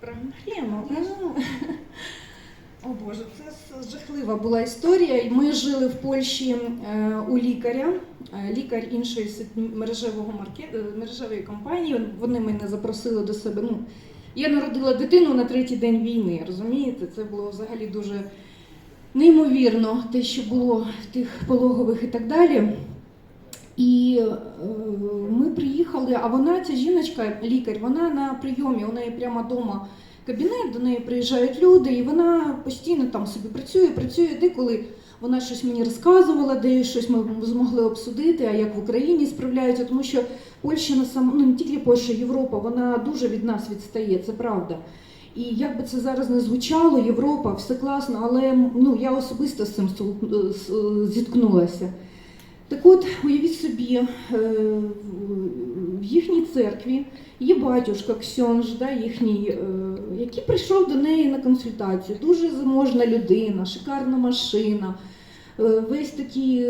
Проблема. Ну, О Боже, це жахлива була історія. Ми жили в Польщі е, у лікаря, е, лікар іншої мережевого маркет, е, мережевої компанії. Вони мене запросили до себе. Ну, я народила дитину на третій день війни. Розумієте, це було взагалі дуже неймовірно, те, що було в тих пологових і так далі. І е, ми приїхали, а вона, ця жіночка, лікар, вона на прийомі, у неї прямо вдома кабінет, до неї приїжджають люди, і вона постійно там собі працює, працює, деколи вона щось мені розказувала, де щось ми змогли обсудити, а як в Україні справляються, тому що Польща на сам, ну не тільки Польща, Європа, вона дуже від нас відстає, це правда. І як би це зараз не звучало, Європа, все класно, але ну, я особисто з цим зіткнулася. Так от, уявіть собі, е, в їхній церкві є батюшка Ксьонж, да, їхній, е, який прийшов до неї на консультацію. Дуже заможна людина, шикарна машина, е, весь такий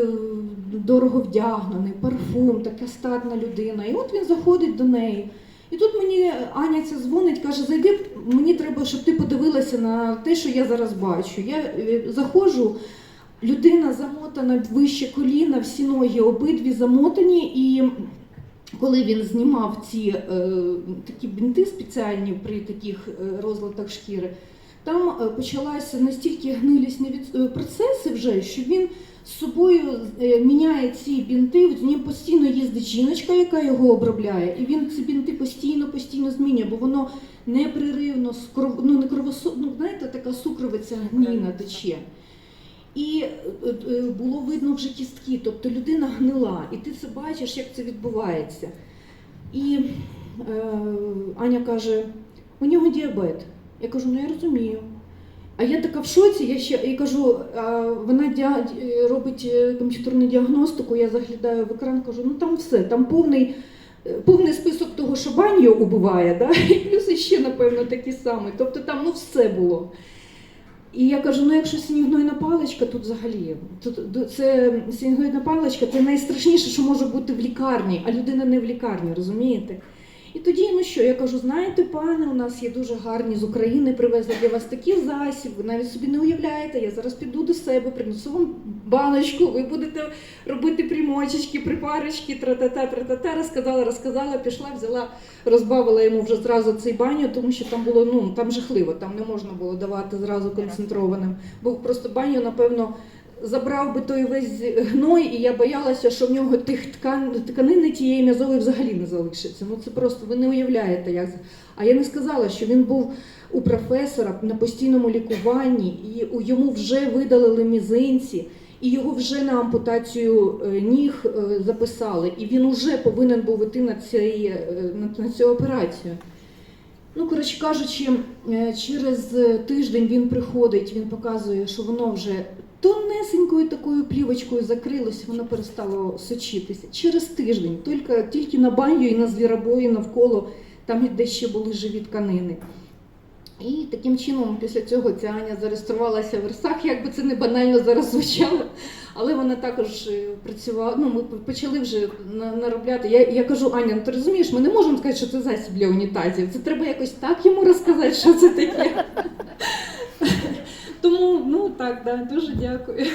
дорого вдягнений, парфум, така статна людина. І от він заходить до неї. І тут мені Аня ця дзвонить, каже: зайди, мені треба, щоб ти подивилася на те, що я зараз бачу. Я заходжу. Людина замотана вище коліна, всі ноги обидві замотані, і коли він знімав ці е, такі бінти спеціальні при таких е, розладах шкіри, там е, почалися настільки гнилісні від, е, процеси вже, що він з собою міняє ці бінти. З ним постійно їздить жіночка, яка його обробляє, і він ці бінти постійно, постійно змінює, бо воно непреривно з кров, ну не кровосо, ну знаєте, така сукровиця гніна тече. І е, е, було видно вже кістки, тобто людина гнила, і ти це бачиш, як це відбувається. І е, Аня каже: у нього діабет. Я кажу, ну я розумію. А я така в шоці, я ще і кажу, а вона діа- робить е, комп'ютерну діагностику, я заглядаю в екран, кажу, ну там все, там повний, повний список того, що баню убиває, да? і плюс ще, напевно, такі самі. Тобто там ну, все було. І я кажу, ну якщо синігнойна паличка, тут взагалі тут це синігнойна паличка це найстрашніше, що може бути в лікарні, а людина не в лікарні, розумієте? І тоді, ну що, я кажу, знаєте, пане, у нас є дуже гарні з України, привезли для вас такі засіб, ви навіть собі не уявляєте, я зараз піду до себе, принесу вам баночку, ви будете робити примочечки, припарочки, тра-та-та, тра-та-та, розказала, розказала, пішла, взяла, розбавила йому вже зразу цей баню, тому що там було, ну, там жахливо, там не можна було давати зразу концентрованим. Бо просто баню, напевно, забрав би той весь гной, і я боялася, що в нього тих ткан, тканини тієї м'язової взагалі не залишиться. Ну це просто ви не уявляєте, як. А я не сказала, що він був у професора на постійному лікуванні, і йому вже видалили мізинці, і його вже на ампутацію е, ніг е, записали, і він вже повинен був іти на, цей, е, на, цю операцію. Ну, коротше кажучи, через тиждень він приходить, він показує, що воно вже тонесенькою такою плівочкою закрилося, воно перестало сочитися. Через тиждень, тільки, тільки на баню і на звіробої навколо, там де ще були живі тканини. І таким чином, після цього ця Аня зареєструвалася в Версах, як би це не банально зараз звучало. Але вона також е, працювала. Ну, ми почали вже на- наробляти. Я, я кажу, Аня, ну ти розумієш, ми не можемо сказати, що це засіб для унітазів. Це треба якось так йому розказати, що це таке. Тому, ну так, да, дуже дякую.